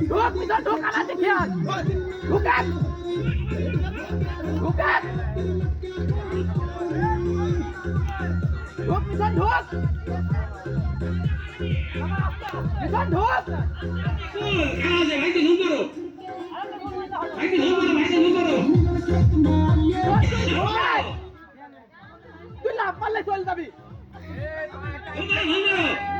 ঢোক। ভিতর ঢোক আমার দেখি ঢুকান ঢুকান ঢোক ভিতর ঢোক ভিতর ঢোক আছে ভাইকে ধুম করো ভাইকে ধুম করো ভাইকে ধুম করো ঢোক তুই লাভ পারলে চলে যাবি ধুম করো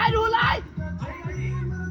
আই ঢুলাই